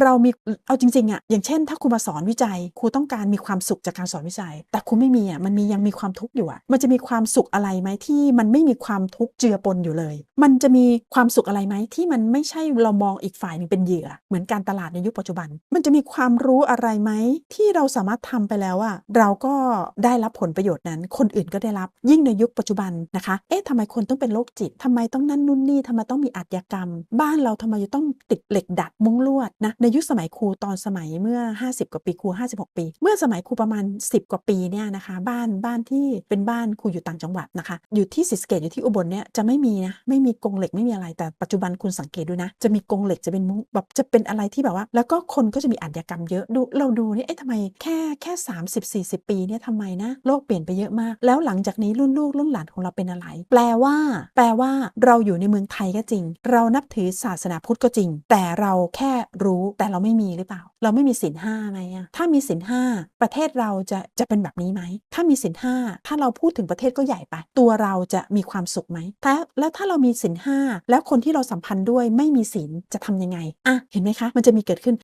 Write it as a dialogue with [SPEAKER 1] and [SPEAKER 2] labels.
[SPEAKER 1] เรามีเอาจริงๆอะอย่างเช่น ถ้าครูมาสอนวิจัยครูต้องการมีความสุขจากการสอนวิจัย แต่ครูไม่มีอะมันมียังมีความทุกข์อยู่อะมันจะมีความสุขอะไรไหมที่มันไม่มีความทุกข์เจือปนอยู่เลย มันจะมีความสุขอะไรไหมที่มันไม่ใช่เรามองอีกฝ่ายหนึงเป็นเหยื่อ เหมือนการตลาดในยุคปัจจุบัน มันจะมีความรู้อะไรไหมที่เราสามารถทำไปแล้วอะเราก็ได้รับผลประโยชน์นั้น คนอื่นก็ได้รับ ยิ่งในยุคปัจจุบันนะคะ เอ๊ะทำไมคนต้องเป็นโรคจิตทำไมต้องนั่นนู่นนี่ทำไมต้องมีอาชญากรรม บ้านเราทำไมจะต้องติดเหล็กดัดมุ้งลวดนะในยุคสมัยครูตอนสมัยเมื่อ 50 กว่าปีครู 56 ปี เมื่อสมัยครูประมาณ 10 กว่าปีเนี่ยนะคะบ้านบ้านที่เป็นบ้านครูอยู่ต่างจังหวัดนะคะ อยู่ที่ศรีสะเกดอยู่ที่อุบลเนี่ยจะไม่มีนะไม่มีกรงเหล็กไม่มีอะไรแต่ปัจจุบันคุณสังเกตดูนะ จะมีกรงเหล็กจะเป็นมุ้งแบบจะเป็นอะไรที่แบบว่า แล้วก็คนก็จะมีอาชญากรรมเยอะดูเราดูนี่เอ๊ะทำไมแค่แค่ 30 40 ปีเนี่ยทำไมนะโลกเปลี่ยนไปเยอะมาก แล้วหลังจากนี้รุ่นลูกรุ่นหลานของเราเป็นอะไร แปลว่า แปลว่าเราอยู่ในเมืองไทยก็จริง เรานับถือศาสนาพุทธก็จริง แต่เราแค่รู้แต่เราไม่มีหรือเปล่า เราไม่มีสินห้าไหมอะถ้ามีสินห้าประเทศเราจะจะเป็นแบบนี้ไหม ถ้ามีสินห้าถ้าเราพูดถึงประเทศก็ใหญ่ไปตัวเราจะมีความสุขไหมแต่แล้วถ้าเรามีสินห้าแล้วคนที่เราสัมพันธ์ด้วยไม่มีสินจะทำยังไงอะเห็นไหมคะ มันจะมีเกิดขึ้น